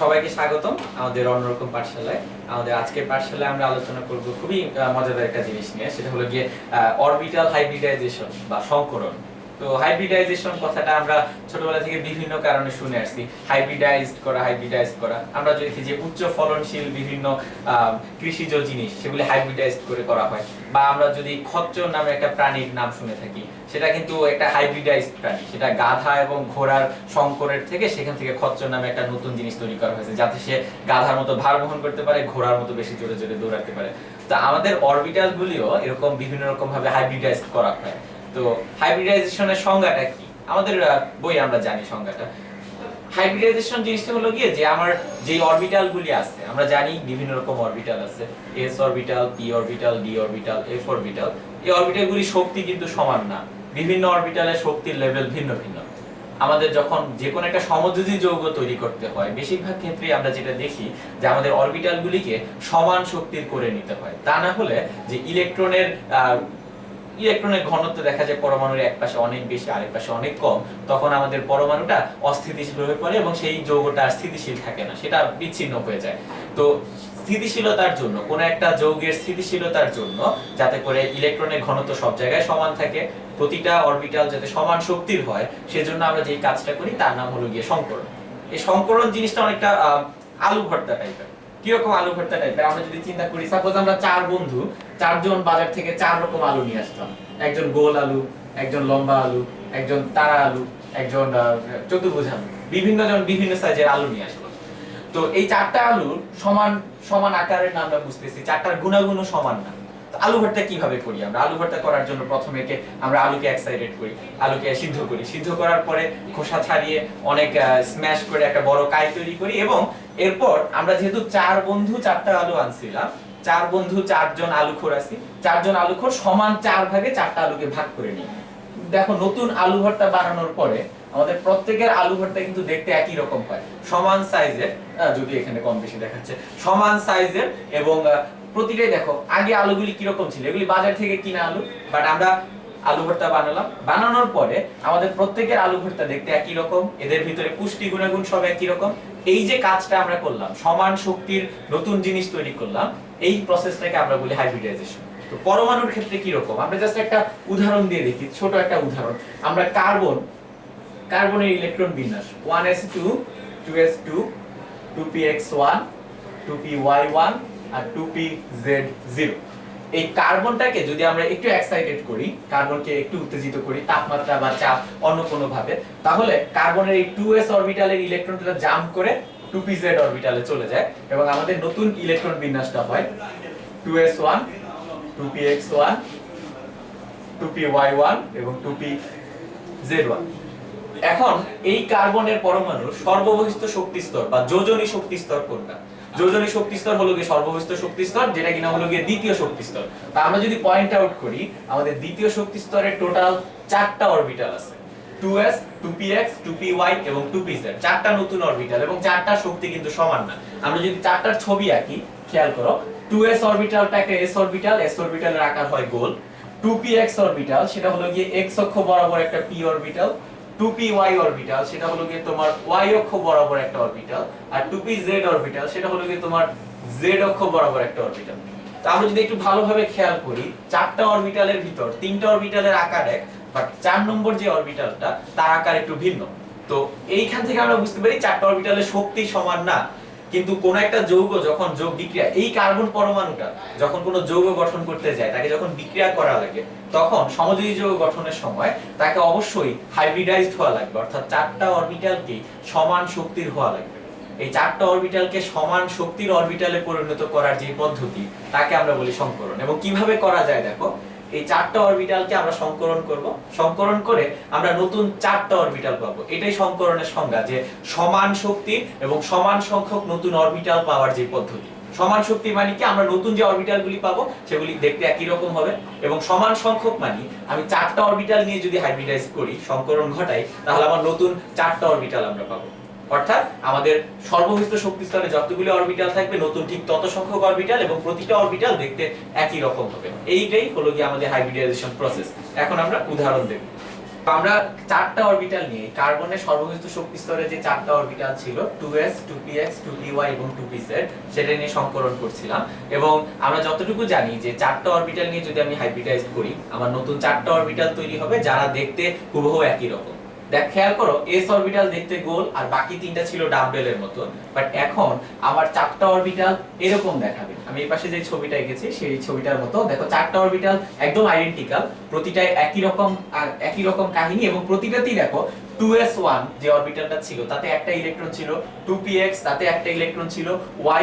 সবাইকে স্বাগতম আমাদের অন্যরকম পাঠশালায়। আমাদের আজকের পাঠশালায় আমরা আলোচনা করব খুবই মজাদার একটা জিনিস নিয়ে, সেটা হলো গিয়ে অরবিটাল হাইব্রিডাইজেশন বা সংকরণ। তো হাইব্রিডাইজেশন কথাটা আমরা ছোটবেলা থেকে বিভিন্ন কারণে শুনে আসছি। হাইব্রিডাইজড করা হাইব্রিডাইজ করা। আমরা দেখি যে উচ্চ ফলনশীল বিভিন্ন কৃষিজ জিনিস, সেগুলি হাইব্রিডাইজড করে করা হয়। বা আমরা যদি খচ্চর নামে একটা প্রাণীর নাম শুনে থাকি, সেটা কিন্তু একটা হাইব্রিডাইজড প্রাণী। সেটা গাধা এবং ঘোড়ার সংকরের থেকে সেখান থেকে খচ্চর নামে একটা নতুন জিনিস তৈরি করা হয়েছে, যাতে সে গাধার মতো ভার বহন করতে পারে, ঘোড়ার মতো বেশি জোরে জোরে দৌড়াতে পারে। তো আমাদের অরবিটাল গুলিও এরকম বিভিন্ন রকম ভাবে হাইব্রিডাইজ করা হয়। তো হাইব্রিডাইজেশনের সংজ্ঞাটা কি? আমাদের বই আমরা জানি সংজ্ঞাটা। হাইব্রিডাইজেশন জিনিসটা হলো গিয়ে যে আমার যে অরবিটাল গুলি আছে, আমরা জানি বিভিন্ন রকম অরবিটাল আছে। S orbital p orbital d orbital f orbital এই অরবিটাল গুলি শক্তি কিন্তু সমান না। বিভিন্ন অরবিটালের শক্তির লেভেল ভিন্ন ভিন্ন। আমাদের যখন যে কোনো একটা সমযোজী যৌগ তৈরি করতে হয়, বেশিরভাগ ক্ষেত্রে আমরা যেটা দেখি যে আমাদের অরবিটাল গুলিকে সমান শক্তির করে নিতে হয়। তা না হলে যে ইলেকট্রনের ইলেকট্রনের ঘনত্ব দেখা যায়, পরমাণুর এক পাশে অনেক বেশি, আরেক পাশে অনেক কম। তখন আমাদের পরমাণুটা অস্থিতিশীল হয়ে পড়ে এবং সেই যৌগটা স্থিতিশীল থাকে না, সেটা বিচ্ছিন্ন হয়ে যায়। তো স্থিতিশীলতার জন্য, কোন একটা যৌগের স্থিতিশীলতার জন্য যাতে করে ইলেকট্রনের ঘনত্ব সব জায়গায় সমান থাকে, প্রতিটা অরবিটাল যাতে সমান শক্তির হয়, সেজন্য আমরা যে কাজটা করি তার নাম হলো গিয়ে সংকরণ। এই সংকরণ জিনিসটা অনেকটা আলু ভর্তা টাইপের কীরকম আলু ভর্তা টাইপের আমরা যদি চিন্তা করি সাপোজ আমরা চার বন্ধু, চারজন বাজার থেকে চার রকম আলু নিয়ে আসতাম। একজন গোল আলু, একজন লম্বা আলু, একজন তারা আলু, একজন চতুর্ভুজ আলু, বিভিন্ন জন বিভিন্ন সাইজের আলু নিয়ে আসলো তো এই চারটা আলুর সমান সমান আকারের না আমরা বুঝতেছি, চারটার গুণাগুণও সমান না। আলু ভর্তা কীভাবে করি আমরা? আলু ভর্তা করার জন্য প্রথমে আমরা আলুকে এক্সাইটেড করি, আলুকে সিদ্ধ করি। সিদ্ধ করার পরে খোসা ছাড়িয়ে অনেক স্ম্যাশ করে একটা বড় কাই তৈরি করি এবং এরপর আমরা যেহেতু চার বন্ধু, চারটা আলু আনছিলাম, চার বন্ধু, চারজন আলুখোর আছি, চারজন আলুখোর সমান চার ভাগে চারটা আলুকে ভাগ করে নিই। দেখো, নতুন আলু ভর্তা বানানোর পরে আমাদের প্রত্যেকের আলু ভর্তা কিন্তু দেখতে একই রকম হয়। সমান সাইজের যদি এখানে কম বেশি দেখাচ্ছে, সমান সাইজের এবং প্রতিটাই দেখো, আগে আলুগুলি কীরকম ছিল? এগুলি বাজার থেকে কিনা আলু বাট আমরা আলু ভর্তা বানালাম। বানানোর পরে আমাদের প্রত্যেকের আলু ভর্তা দেখতে একই রকম, এদের ভিতরে পুষ্টি গুণাগুণ সব একই রকম। এই যে কাজটা আমরা করলাম, সমান শক্তির নতুন জিনিস তৈরি করলাম, এই প্রসেসটাকে আমরা বলি হাইব্রিডাইজেশন তো পরমাণুর ক্ষেত্রে কি রকম আমরা জাস্ট একটা উদাহরণ দিয়ে দেখি, ছোট একটা উদাহরণ। আমরা কার্বন, কার্বনের ইলেকট্রন বিন্যাস 1s2 2s2 2px1 2py1 আর 2pz0 এই কার্বনটাকে যদি আমরা একটু এক্সাইটেড করি, কার্বনকে একটু উত্তেজিত করি, তাপমাত্রা বা চাপ অন্য কোনো ভাবে তাহলে কার্বনের এই 2s অরবিটালের ইলেকট্রনটা জাম্প করে 2pz অরবিটালে চলে যায় এবং আমাদের নতুন ইলেকট্রন বিন্যাসটা হয় 2s1 2px1 2py1 এবং 2pz1 এখন এই কার্বনের পরমাণুর সর্ববহিষ্ঠ শক্তি স্তর বা যোজনী শক্তি স্তর কোনটা? যোজনী শক্তি স্তর হলো গিয়ে সর্ববহিষ্ঠ শক্তি স্তর যেটা কিনা হলো গিয়ে দ্বিতীয় শক্তি স্তর তা আমরা যদি পয়েন্ট আউট করি, আমাদের দ্বিতীয় শক্তি স্তরে টোটাল চারটা অরবিটাল আছে। 2s 2px 2py এবং 2pz চারটা নতুন অরবিটাল এবং চারটা শক্তি কিন্তু সমান না। আমরা যদি চারটার ছবি আঁকি, খেয়াল করো 2s অরবিটালটা একটা s অরবিটাল s অরবিটালের আকার হয় গোল। 2px অরবিটাল সেটা হলো গিয়ে x অক্ষ বরাবর একটা p অরবিটাল 2py অরবিটাল সেটা হলো তোমার y অক্ষ বরাবর একটা অরবিটাল আর 2pz অরবিটাল সেটা হলো তোমার z অক্ষ বরাবর একটা তো আমরা যদি একটু ভালোভাবে খেয়াল করি, চারটা অরবিটালের ভিতর, তিনটা অরবিটালের আকার এক বাট চার নম্বর যে অরবিটালটা তার আকার একটু ভিন্ন। তো এইখান থেকে আমরা বুঝতে পারি চারটা অরবিটালের শক্তি সমান না। কিন্তু কোন একটা যৌগ যখন যোগ বিক্রিয়া, এই কার্বন পরমাণুটা যখন কোনো যৌগ গঠন করতে যায়, তাকে যখন বিক্রিয়া করা লাগে, তখন সমযোজী যৌগ গঠনের সময় তাকে অবশ্যই হাইব্রিডাইজড হওয়া লাগবে। অর্থাৎ চারটা অরবিটালকে সমান শক্তির হওয়া লাগবে। এই চারটা অরবিটালকে সমান শক্তির অরবিটালে পরিণত করার যে পদ্ধতি, তাকে আমরা বলি সংকরণ। এবং কীভাবে করা যায় দেখো এই চারটা অরবিটালকে আমরা সংকরণ করব। সংকরণ করে আমরা নতুন চারটা অরবিটাল পাবো। এটাই সংকরণের সংজ্ঞা, যে সমান শক্তির এবং সমান সংখ্যক নতুন অরবিটাল পাওয়ার যে পদ্ধতি। সমান শক্তি মানে কি? আমরা নতুন যে অরবিটালগুলি পাবো, সেগুলি দেখতে একই রকম হবে। এবং সমান সংখ্যক মানে আমি চারটা অরবিটাল নিয়ে যদি হাইব্রিডাইজ করি, সংকরণ ঘটাই, তাহলে আমার নতুন চারটা অরবিটাল আমরা পাবো। অর্থাৎ আমাদের সর্বহিত শক্তি স্তরে যতগুলি অরবিটাল থাকবে, নতুন ঠিক তত সংখ্যক অরবিটাল এবং প্রতিটা অরবিটাল দেখতে একই রকম হবে। এইটাই হলো গিয়ে আমাদের হাইব্রিডাইজেশন প্রসেস এখন আমরা উদাহরণ দেখব আমরা চারটা অরবিটাল নিয়ে কার্বনের সর্বনিম্ন শক্তি স্তরে যে চারটা অরবিটাল ছিল 2s 2px 2py এবং 2pz সেটা নিয়ে সংকরণ করছিলাম। এবং আমরা যতটুকু জানি যে চারটা অরবিটাল নিয়ে যদি আমি হাইব্রিডাইজ করি, আমার নতুন চারটা অরবিটাল তৈরি হবে, যারা দেখতে হুবহু একই রকম। দেখ, খেয়াল করো এস অরবিটাল দেখতে গোল আর বাকি তিনটা ছিল ডাম্বেলের মতো বাট এখন আমার চারটা অরবিটাল এরকম দেখাবে। আমি এই পাশে যে ছবিটা এঁকেছি, সেই ছবিটার মতো। দেখো, চারটা অরবিটাল একদম আইডেন্টিক্যাল প্রতিটাই একই রকম একই রকম কাহিনী এবং প্রতিটাতেই দেখো 2s1 যে অরবিটালটা ছিল, তাতে একটা ইলেকট্রন ছিল 2px তাতে একটা ইলেকট্রন ছিল,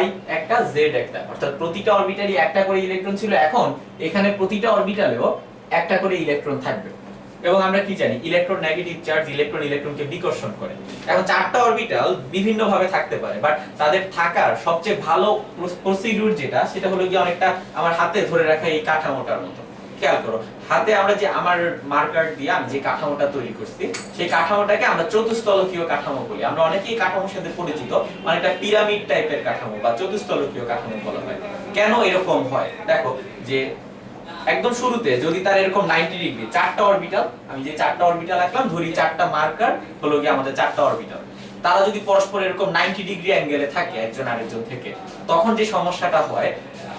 y একটা, z একটা। অর্থাৎ প্রতিটা অরবিটালই একটা করে ইলেকট্রন ছিল। এখন এখানে প্রতিটা অরবিটালেও একটা করে ইলেকট্রন থাকবে। এবং আমরা কি জানি ইলেকট্রন নেগেটিভ চার্জ ইলেকট্রন ইলেকট্রনকে বিকর্ষণ করে। এখন চারটা অরবিটাল বিভিন্ন ভাবে থাকতে পারে বাট তাদের থাকার সবচেয়ে ভালো প্রসিডিউর যেটা, সেটা হলো কি অনেকটা আমার হাতে ধরে রাখা এই কাঠামোটার মতো। খেয়াল করো, হাতে আমরা যে আমার মার্কার দিয়ে আমি যে কাঠামোটা তৈরি করছি, সেই কাঠামোটাকে আমরা চতুস্তলকীয় কাঠামো বলি। আমরা অনেকেই কাঠামোর সাথে পরিচিত, অনেকটা পিরামিড টাইপের কাঠামো বা চতুস্তলকীয় কাঠামো বলা হয়। কেন এরকম হয়? দেখো, যে একদম শুরুতে, যদি তার এরকম 90 ডিগ্রি চারটা অরবিটাল আমি যে চারটা অরবিটাল রাখলাম ধরি চারটা মার্কার হলো কি আমাদের চারটা অরবিটাল তারা যদি পরস্পর এরকম 90 ডিগ্রি অ্যাঙ্গেলে থাকে, একজন আরেকজন থেকে, তখন যে সমস্যাটা হয়,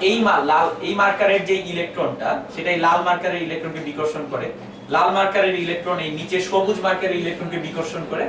এই লাল এই মার্কারের যে ইলেকট্রনটা সেটাই লাল মার্কারের ইলেকট্রনকে বিকর্ষণ করে। লাল মার্কারের ইলেকট্রন এই নিচে সবুজ মার্কারের ইলেকট্রনকে বিকর্ষণ করে।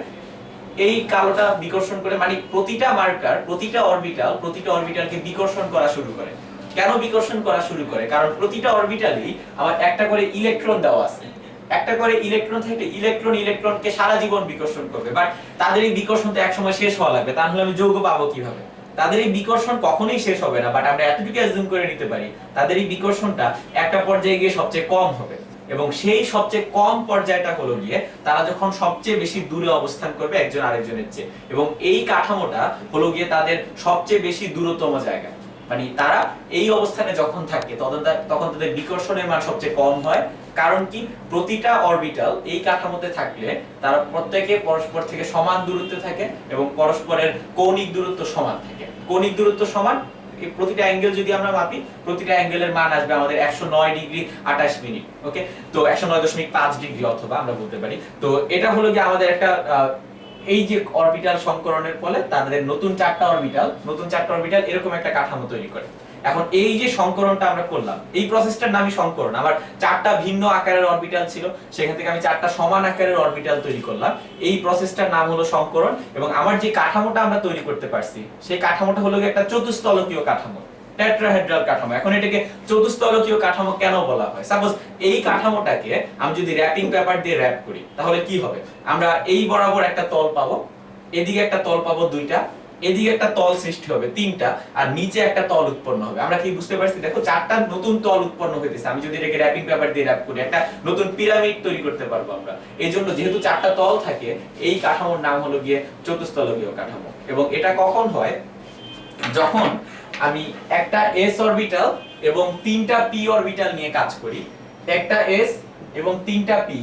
এই কালোটা বিকর্ষণ করে মানে প্রতিটা মার্কার প্রতিটা অরবিটাল প্রতিটা অরবিটালকে বিকর্ষণ করা শুরু করে। কেন বিকর্ষণ করা শুরু করে? কারণ প্রতিটা অরবিটালই আমার একটা করে ইলেকট্রন দেওয়া আছে। একটা করে ইলেকট্রন থেকে ইলেকট্রন ইলেকট্রনকে সারা জীবন বিকর্ষণ করবে। বাট তাদের এই বিকর্ষণ তো একসময় শেষ হওয়া লাগবে। তাহলে আমি যৌগ পাবো কীভাবে? তাদের এই বিকর্ষণ কখনোই শেষ হবে না বাট আমরা এতটুকু অ্যাজুম করে নিতে পারি, তাদের এই বিকর্ষণটা একটা পর্যায়ে গিয়ে সবচেয়ে কম হবে। এবং সেই সবচেয়ে কম পর্যায়টা হলো গিয়ে তারা যখন সবচেয়ে বেশি দূরে অবস্থান করবে একজন আরেকজনের চেয়ে। এবং এই কাঠামোটা হলো গিয়ে তাদের সবচেয়ে বেশি দূরতম জায়গা। মানে তারা এই অবস্থানে যখন থাকে তখন তাদের বিকর্ষণের মান সবচেয়ে কম হয়। কারণ কি? প্রতিটা অরবিটাল এই কাঠামোতে থাকলে তারা প্রত্যেকে পরস্পর থেকে সমান দূরত্বে থাকে এবং পরস্পরের কৌণিক দূরত্ব সমান থাকে। কৌণিক দূরত্ব সমান প্রতিটা অ্যাঙ্গেল যদি আমরা মাপি, প্রতিটা অ্যাঙ্গেলের মান আসবে আমাদের একশো নয় ডিগ্রি আঠাশ মিনিট ওকে তো একশো নয় দশমিক পাঁচ ডিগ্রি অথবা আমরা বলতে পারি। তো এটা হলো যে আমাদের একটা এই যে অরবিটাল সংকরণের ফলে তাদের নতুন চারটা অরবিটাল নতুন চারটা অরবিটাল এরকম একটা কাঠামো তৈরি করে। এখন এই যে সংকরণটা আমরা করলাম, এই প্রসেসটার নামই সংকরণ। আমার চারটা ভিন্ন আকারের অরবিটাল ছিল, সেখান থেকে আমি চারটা সমান আকারের অরবিটাল তৈরি করলাম। এই প্রসেসটার নাম হলো সংকরণ এবং আমার যে কাঠামোটা আমরা তৈরি করতে পারছি, সেই কাঠামোটা হলো একটা চতুস্তলকীয় কাঠামো। টেট্রাহেড্রাল কাঠামো। এখন এটাকে চতুস্তলকীয় কাঠামো কেন বলা হয়? সাপোজ এই কাঠামোটাকে আমি যদি র্যাপিং পেপার দিয়ে র‍্যাপ করি, তাহলে কি হবে? আমরা এই বরাবর একটা তল পাবো, এদিকে একটা তল পাবো দুইটা, এদিকে একটা তল সৃষ্টি হবে তিনটা, আর নিচে একটা তল উৎপন্ন হবে। আমরা কি বুঝতে পারছি? দেখো, চারটা নতুন তল উৎপন্ন হইতেছে। আমি যদি এটাকে র্যাপিং পেপার দিয়ে র‍্যাপ করি, একটা নতুন পিরামিড তৈরি করতে পারব আমরা। এই জন্য যেহেতু চারটা তল থাকে, এই কাঠামোর নাম হলো গিয়ে চতুস্তলকীয় কাঠামো। এবং এটা কখন হয়? যখন আমি একটা এস অরবিটাল এবং তিনটা পি অরবিটাল নিয়ে কাজ করি। একটা এস এবং তিনটা পি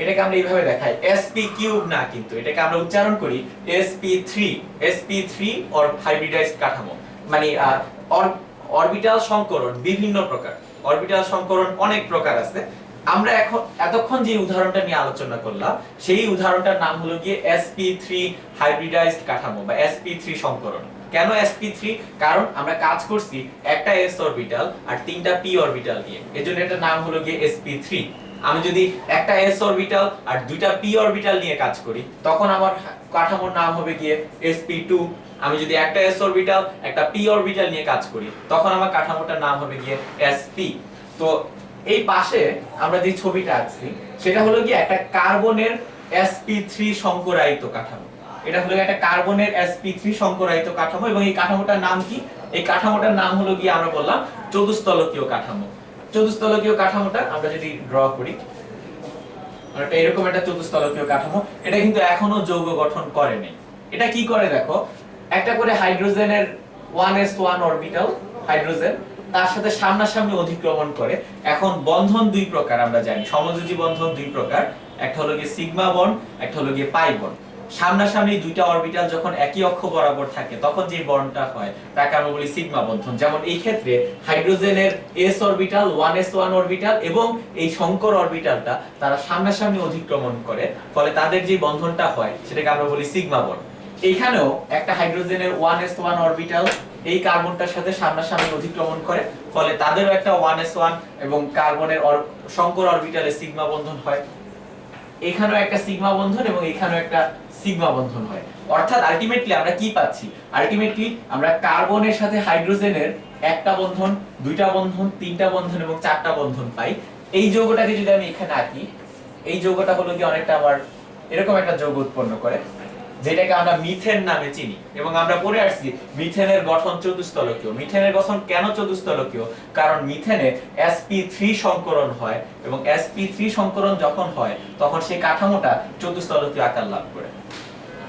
এটাকে আমরা এইভাবে দেখাই। Sp কিউব না কিন্তু, এটাকে আমরা উচ্চারণ করি sp3 sp3 অর হাইব্রিডাইজড কাঠামো। মানে অরবিটাল সংকরণ বিভিন্ন প্রকার। অরবিটাল সংকরণ অনেক প্রকার আছে। আমরা এখন, এতক্ষণ যে উদাহরণটা নিয়ে আলোচনা করলাম, সেই উদাহরণটার নাম হলো গিয়ে sp3 হাইব্রিডাইজড কাঠামো বা sp3 সংকরণ। কেন sp3 কারণ আমরা কাজ করছি একটা s অরবিটাল আর তিনটা p অরবিটাল নিয়ে। এজন্য এটার নাম হলো গিয়ে sp3 আমি যদি একটা s অরবিটাল আর দুইটা p অরবিটাল নিয়ে কাজ করি, তখন আমার কাঠামোর নাম হবে গিয়ে sp2 আমি যদি একটা s অরবিটাল একটা p অরবিটাল নিয়ে কাজ করি, তখন আমার কাঠামোটার নাম হবে গিয়ে sp তো এই পাশে আমরা যে ছবিটা আঁকছি, সেটা হলো গিয়ে একটা কার্বনের sp3 সংকরায়িত কাঠামো। এটা হলো একটা কার্বনের sp3 সংকরায়িত কাঠামো এবং এই কাঠামোটার নাম কি? এই কাঠামোটার নাম হলো গিয়ে আমরা বললাম চতুস্তলকীয় কাঠামো। চতুস্তলকীয় কাঠামোটা আমরা যদি ড্র করি এটা এরকম একটা চতুস্তলকীয় কাঠামো। এটা কিন্তু এখনও যৌগ গঠন করেনি এটা কি করে দেখো? একটা করে হাইড্রোজেনের 1s1 অরবিটাল হাইড্রোজেন, তার সাথে সামনাসামনি অধিক্রমণ করে। এখন বন্ধন দুই প্রকার আমরা জানি। সমযোজী বন্ধন দুই প্রকার। একটা হলো গিয়ে সিগমা বন্ড, একটা হলো গিয়ে পাই বন্ড। সামনাসামনি দুইটা অরবিটাল যখন একই অক্ষ বরাবর থাকে, তখন যে বন্ডটা হয়, তাকে আমরা বলি সিগমা বন্ধন। যেমন এই ক্ষেত্রে হাইড্রোজেনের s orbital one s one orbital এবং এই শঙ্কর অরবিটালটা তারা সামনাসামনি অতিক্রমণ করে, ফলে তাদের যে বন্ধনটা হয়, সেটাকে আমরা বলি সিগমা বন্ড এখানেও একটা হাইড্রোজেনের ওয়ান এস ওয়ান অরবিটাল এই কার্বনটার সাথে সামনাসামনি অতিক্রমণ করে, ফলে তাদেরও একটা ওয়ান এস ওয়ান এবং কার্বনের শঙ্কর অরবিটালে সিগমা বন্ধন হয়। এখানেও একটা সিগমা বন্ধন এবং এখানেও একটা সিগমা বন্ধন হয়। অর্থাৎ আলটিমেটলি আমরা কি পাচ্ছি? আলটিমেটলি আমরা কার্বনের সাথে হাইড্রোজেনের একটা বন্ধন, দুইটা বন্ধন, তিনটা বন্ধন এবং চারটা বন্ধন পাই। এই যৌগটাকে যদি আমি এখানে আঁকি, এই যৌগটা হলো কি অনেকটা আমার এরকম একটা যৌগ উৎপন্ন করে। যেটাকে আমরা মিথেন নামে চিনি। এবং আমরা পড়ে আসছি, মিথেনের গঠন চতুস্তলকীয় মিথেনের গঠন কেন চতুস্তলকীয় কারণ মিথেনে sp3 সংকরণ হয়, এবং sp3 সংকরণ যখন হয়, তখন সেই কাঠামোটা চতুস্তলকীয় আকার লাভ করে।